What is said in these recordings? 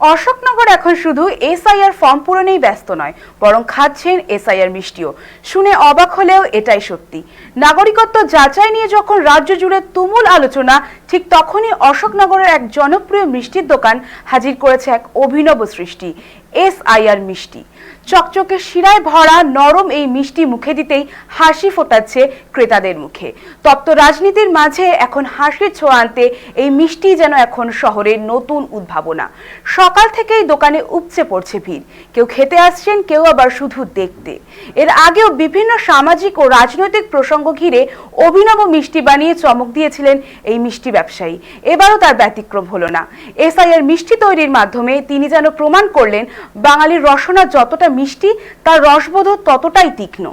অশোকনগর এখন শুধু SIR form পূরণেই ব্যস্ত নয়, বরং খাচ্ছেন এসআইআর মিষ্টিও। শুনে অবাক হলেও এটাই সত্যি। নাগরিকত্ব যাচাই নিয়ে যখন রাজ্য জুড়ে তুমুল আলোচনা, ঠিক তখনই অশোকনগরের এক জনপ্রিয় মিষ্টির দোকান হাজির করেছে এক অভিনব সৃষ্টি। এসআইআর মিষ্টি। চকচকে শিরায় ভরা নরম এই মিষ্টি মুখে দিতেই হাসি ফোটাচ্ছে ক্রেতাদের মুখে। তপ্ত রাজনীতির মাঝে এখন হাসির ছোঁয়া আনতে এই মিষ্টি যেন এখন শহরের নতুন উদ্ভাবনা। সকাল থেকেই দোকানে উপচে পড়ছে ভিড়। কেউ খেতে আসছেন, কেউ আবার শুধু দেখতে। এর আগেও বিভিন্ন সামাজিক ও রাজনৈতিক প্রসঙ্গ ঘিরে অভিনব মিষ্টি বানিয়ে চমক দিয়েছিলেন এই মিষ্টি ব্যবসায়ী। এবারও তার ব্যতিক্রম হলো না। এসআইয়ের মিষ্টি তৈরির মাধ্যমে তিনি যেন প্রমাণ করলেন বাঙালির রসনা যতটা মিষ্টি তার রসবোধ ততটাই তীক্ষ্ণ।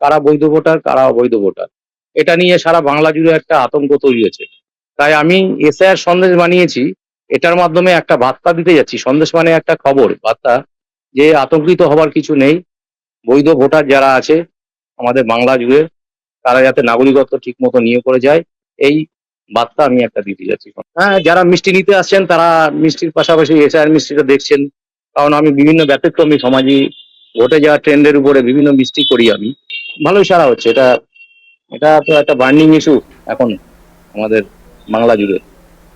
কারা বৈধ ভোটার, কারা অবৈধ ভোটার। এটা নিয়ে সারা বাংলা জুড়ে একটা আতঙ্ক তৈরি হয়েছে। তাই আমি এসআইআর সন্দেশ বানিয়েছি, এটার মাধ্যমে একটা বার্তা দিতে যাচ্ছি। সন্দেশ মানে একটা খবর, বার্তা, যে আতঙ্কিত হবার কিছু নেই। বৈধ ভোটার যারা আছে, আমাদের বাংলা জুড়ে, তারা যাতে নাগরিকত্ব ঠিক মতো নিয়ে করে যায়, এই বার্তা আমি একটা দিতে যাচ্ছি। হ্যাঁ যারা মিষ্টি নিতে আসছেন, তারা মিষ্টির পাশাপাশি এসআইআর মিষ্টিটা দেখছেন। কারণ আমি বিভিন্ন ব্যতিক্রমী সমাজে ঘটে যাওয়া ট্রেন্ডের উপরে বিভিন্ন মিষ্টি করি আমি। ভালোই সারা হচ্ছে। এটা এটা তো একটা বার্নিং ইস্যু এখন আমাদের বাংলা জুড়ে